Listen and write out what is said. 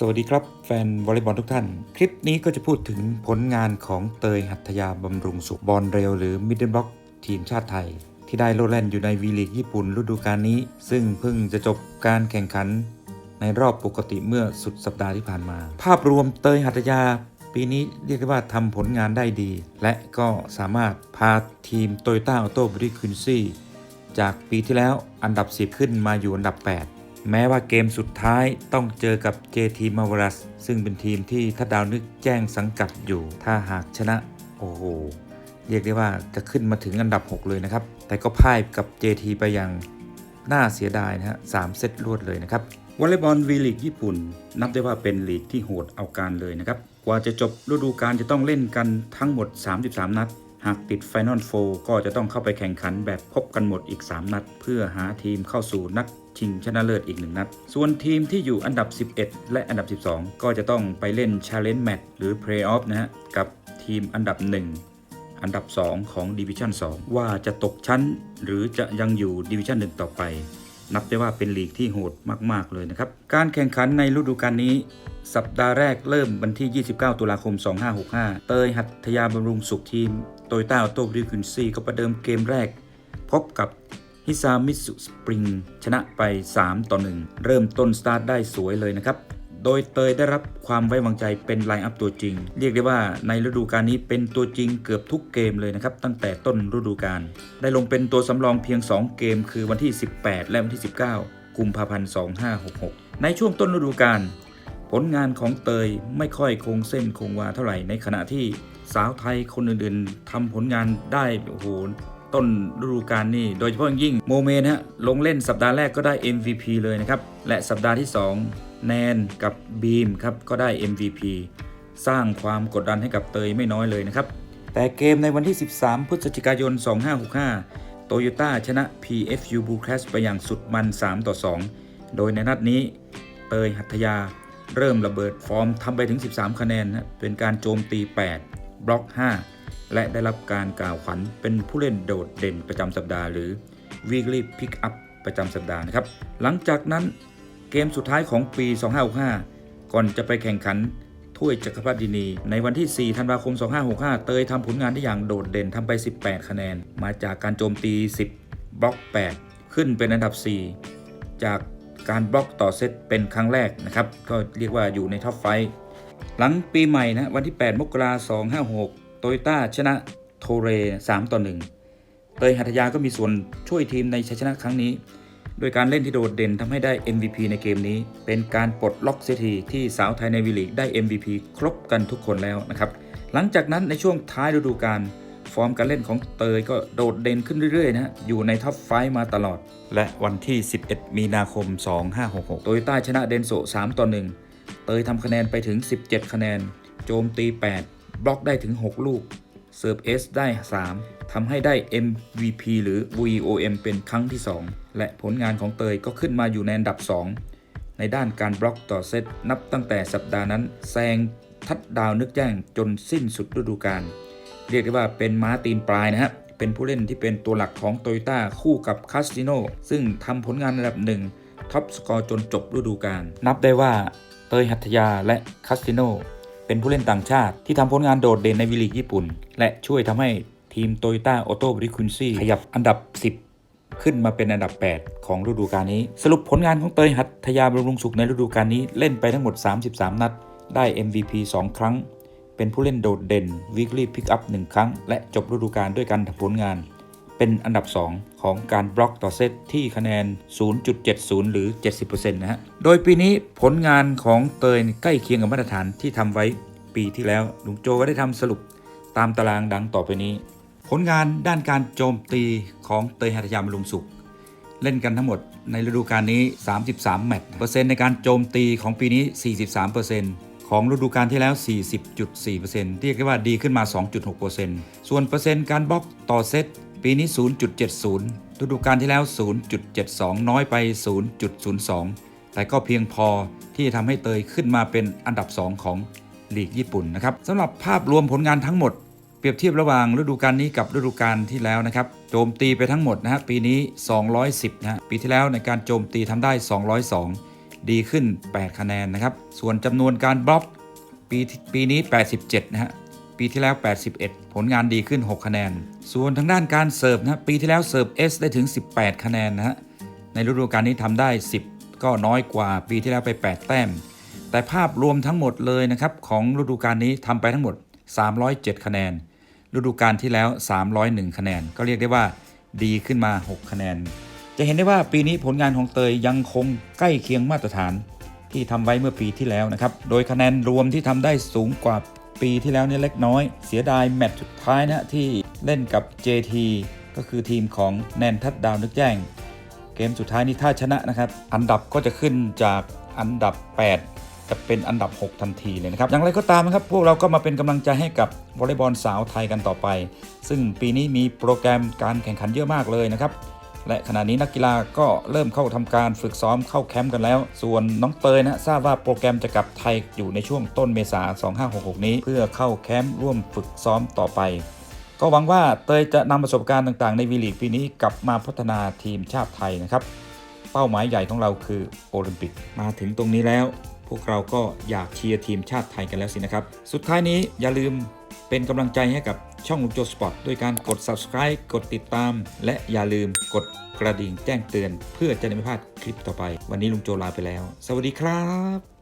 สวัสดีครับ แฟนวอลเลย์บอลทุกท่าน คลิปนี้ก็จะพูดถึงผลงานของเตยหัตถยาบำรุงสุขบอลเร็วหรือมิดเดิลบล็อกทีมชาติไทย ที่ได้โลดแล่นอยู่ในวีลีกญี่ปุ่นฤดูกาลนี้ ซึ่งเพิ่งจะจบการแข่งขัน ในรอบปกติเมื่อสุดสัปดาห์ที่ผ่านมา ภาพรวมเตยหัตถยา ปีนี้เรียกได้ว่าทำผลงานได้ดี และก็สามารถพาทีมโตโยต้าออโต้บริคินซี่จากปีที่แล้วอันดับ 10 ขึ้นมาอยู่อันดับ 8 แม้ว่าเกมสุดท้ายต้องเจอกับ JT m a v e r u s ซึ่งเป็นทีมที่ทัดดาวนึกแจ้งสังกัดอยู่ ถ้าหากชนะ โอ้โห เรียกได้ว่าจะขึ้นมาถึงอันดับ 6 เลยนะครับ แต่ก็พ่ายกับ JT ไปอย่างน่าเสียดายนะฮะสามเซตรวดเลยนะครับวอลเลย์บอลวีลีกญี่ปุ่น นับได้ว่าเป็นลีกที่โหดเอาการเลยนะครับ กว่าจะจบฤดูกาลจะต้องเล่นกันทั้งหมด 33 นัด หากติดไฟนอลโฟก็จะต้องเข้าไปแข่งขันแบบพบกันหมดอีก 3 นัด เพื่อหาทีมเข้าสู่นัด ชิงชนะเลิศอีก1นัด ส่วนทีมที่อยู่อันดับ 11 และอันดับ 12 ก็จะต้องไปเล่น Challenge Match หรือ Playoff นะฮะ กับทีมอันดับ 1 อันดับ 2 ของ Division 2 ว่าจะตกชั้น หรือจะยังอยู่ Division 1 ต่อไป นับได้ว่าเป็นลีกที่โหดมาก ๆ เลยนะครับ การแข่งขันในฤดูกาลนี้ สัปดาห์แรกเริ่มวันที่ 29 ตุลาคม 2565 เตยหัตถยาบำรุงสุขทีมโตโยต้าออโต้บริคินซี่ก็ประเดิมเกมแรก พบกับ ฮิซามิสุสปริงชนะไป 3 ต่อ 1 เริ่มต้นสตาร์ทได้สวยเลยนะครับโดยเตยได้รับความไว้วางใจเป็นไลน์อัพตัวจริง เรียกได้ว่าในฤดูกาลนี้เป็นตัวจริงเกือบทุกเกมเลยนะครับ ตั้งแต่ต้นฤดูกาลได้ลงเป็นตัวสำรองเพียง 2 เกม คือวันที่ 18 และวันที่ 19 กุมภาพันธ์ 2566 ในช่วงต้นฤดูกาลผลงานของเตยไม่ค่อยคงเส้นคงวาเท่าไหร่ในขณะที่สาวไทยคนอื่นๆทำผลงานได้โอ้โห ต้นฤดูกาลนี่โดยเฉพาะยิ่งโมเมนฮะลงเล่นสัปดาห์แรกก็ได้ MVP เลยนะครับ และสัปดาห์ที่ 2 แนนกับบีมครับก็ได้ MVP สร้างความกดดันให้กับเตยไม่น้อยเลยนะครับ แต่เกมในวันที่ 13 พฤศจิกายน 2565 โตโยต้าชนะ PFU Blue Clash ไปอย่างสุดมัน 3 ต่อ 2 โดยในนัดนี้เตยหัตยาเริ่มระเบิดฟอร์มทำไปถึง 13 คะแนนนะเป็นการโจมตี 8 บล็อก 5 และได้รับการกล่าวขวัญเป็นผู้เล่นโดดเด่นประจำสัปดาห์หรือ Weekly Pick Up ประจำสัปดาห์นะครับ หลังจากนั้นเกมสุดท้ายของปี 2565 ก่อนจะไปแข่งขันถ้วยจักรพรรดินี ในวันที่ 4 ธันวาคม 2565 เตยทำผลงานได้อย่างโดดเด่นทำไป 18 คะแนน มาจากการโจมตี 10 บล็อก 8 ขึ้นเป็นอันดับ 4 จากการบล็อกต่อเซตเป็นครั้งแรกนะครับ ก็เรียกว่าอยู่ในท็อปไฟว์หลังปีใหม่นะวันที่ 8 มกราคม 256 โตโยต้าชนะโทเร3ต่อ1เตยหัตถยาก็มีส่วนช่วยทีมในชัยชนะครั้งนี้ โดยการเล่นที่โดดเด่นทำให้ได้ MVP ในเกมนี้ เป็นการปลดล็อกเสียทีที่สาวไทยในวีลีกได้ MVP ครบกันทุกคนแล้วนะครับ หลังจากนั้นในช่วงท้ายฤดูกาลฟอร์มการเล่นของเตยก็โดดเด่นขึ้นเรื่อยๆนะฮะอยู่ในท็อปไฟว์มาตลอด และวันที่ 11 มีนาคม 2566 โตโยต้าชนะเดนโซ3ต่อ1เตยทำคะแนนไปถึง 17 คะแนน โจมตี 8 บล็อกได้ถึง 6 ลูก เซิร์ฟเอสได้ 3 ทำให้ได้ MVP หรือ VOM เป็นครั้งที่ 2 และผลงานของเตยก็ขึ้นมาอยู่ในอันดับ 2 ในด้านการบล็อกต่อเซตนับตั้งแต่สัปดาห์นั้นแซงทัดดาวนึกแจ้งจนสิ้นสุดฤดูกาล เรียกได้ว่าเป็นม้าตีนปลายนะฮะเป็นผู้เล่นที่เป็นตัวหลักของโตโยต้าคู่กับคาสติโนซึ่งทำผลงานระดับหนึ่งท็อปสกอร์จนจบฤดูกาลนับได้ว่าเตยหัตถยาและคาสติโน เป็นผู้เล่นต่างชาติ ที่ทำผลงานโดดเด่นในวีลีกญี่ปุ่น และช่วยทำให้ทีมโตโยต้าออโต้บริคุนซี่ขยับอันดับ 10ขึ้นมาเป็นอันดับ 8 ของฤดูกาลนี้ สรุปผลงานของเตยหัตถยาบำรุงสุขในฤดูกาลนี้เล่นไปทั้งหมด 33 นัด ได้ MVP 2 ครั้ง เป็นผู้เล่นโดดเด่น Weekly Pick Up 1 ครั้ง และจบฤดูกาลด้วยการทำผลงาน เป็นอันดับ 2 ของการบล็อกต่อเซตที่คะแนน 0.70 หรือ 70%นะฮะ โดยปีนี้ผลงานของเตยใกล้เคียงกับมาตรฐานที่ทำไว้ปีที่แล้วลุงโจก็ได้ทำสรุปตามตารางดังต่อไปนี้ ผลงานด้านการโจมตีของเตยหัตถยามบำรุงสุข เล่นกันทั้งหมดในฤดูกาลนี้ 33 แมตช์เปอร์เซ็นต์ในการโจมตีของปีนี้ 43%ของฤดูกาลที่แล้ว 40.4%เรียกได้ว่าดีขึ้นมา 2.6%ส่วนเปอร์เซ็นต์การบล็อกต่อเซต ปีนี้ 0.70 ฤดูกาลที่แล้ว 0.72 น้อยไป 0.02 แต่ก็เพียงพอที่จะทำให้เตยขึ้นมาเป็นอันดับ 2 ของลีกญี่ปุ่นนะครับสำหรับภาพรวมผลงานทั้งหมด เปรียบเทียบระหว่างฤดูกาลนี้กับฤดูกาลที่แล้วนะครับโจมตีไปทั้งหมดนะฮะปีนี้ 210 นะฮะปีที่แล้วในการโจมตีทำได้ 202 ดีขึ้น 8 คะแนนนะครับส่วนจำนวนการบล็อกปีปีนี้ 87 นะฮะ ปีที่แล้ว 81 ผลงานดีขึ้น 6 คะแนน ส่วนทางด้านการเสิร์ฟนะปีที่แล้วเสิร์ฟ S ได้ถึง 18 คะแนนนะฮะในฤดูกาลนี้ทำได้ 10 ก็น้อยกว่าปีที่แล้วไป 8 แต้ม แต่ภาพรวมทั้งหมดเลยนะครับของฤดูกาลนี้ทำไปทั้งหมด 307 คะแนน ฤดูกาลที่แล้ว 301 คะแนน ก็เรียกได้ว่าดีขึ้นมา 6 คะแนน จะเห็นได้ว่าปีนี้ผลงานของเตยยังคงใกล้เคียงมาตรฐานที่ทำไว้เมื่อปีที่แล้วนะครับ โดยคะแนนรวมที่ทำได้สูงกว่า ปีที่แล้วเนี่ยเล็กน้อย เสียดายแมตช์สุดท้ายนะที่เล่นกับ JT ก็คือทีมของแนนทัดดาวนึกแจ้ง เกมสุดท้ายนี้ถ้าชนะนะครับ อันดับก็จะขึ้นจากอันดับ 8 จะเป็นอันดับ 6 ทันทีเลยนะครับ อย่างไรก็ตามนะครับ พวกเราก็มาเป็นกำลังใจให้กับวอลเลย์บอลสาวไทยกันต่อไป ซึ่งปีนี้มีโปรแกรมการแข่งขันเยอะมากเลยนะครับ และขณะนี้นักกีฬาก็เริ่มเข้าทำการฝึกซ้อมเข้าแคมป์กันแล้ว ส่วนน้องเตยนะทราบว่าโปรแกรมจะกลับไทยอยู่ในช่วงต้นเมษา2566 นี้ เพื่อเข้าแคมป์ร่วมฝึกซ้อมต่อไป ก็หวังว่าเตยจะนำประสบการณ์ต่างๆ ในวีลีกปีนี้กลับมาพัฒนาทีมชาติไทยนะครับ เป้าหมายใหญ่ของเราคือโอลิมปิกมาถึงตรงนี้แล้ว พวกเราก็อยากเชียร์ทีมชาติไทยกันแล้วสินะครับ สุดท้ายนี้อย่าลืม เป็นกำลังใจให้กับช่องลุงโจสปอร์ตด้วยการกด subscribe กดติดตาม และอย่าลืมกดกระดิ่งแจ้งเตือน เพื่อจะได้ไม่พลาดคลิปต่อไป วันนี้ลุงโจลาไปแล้ว สวัสดีครับ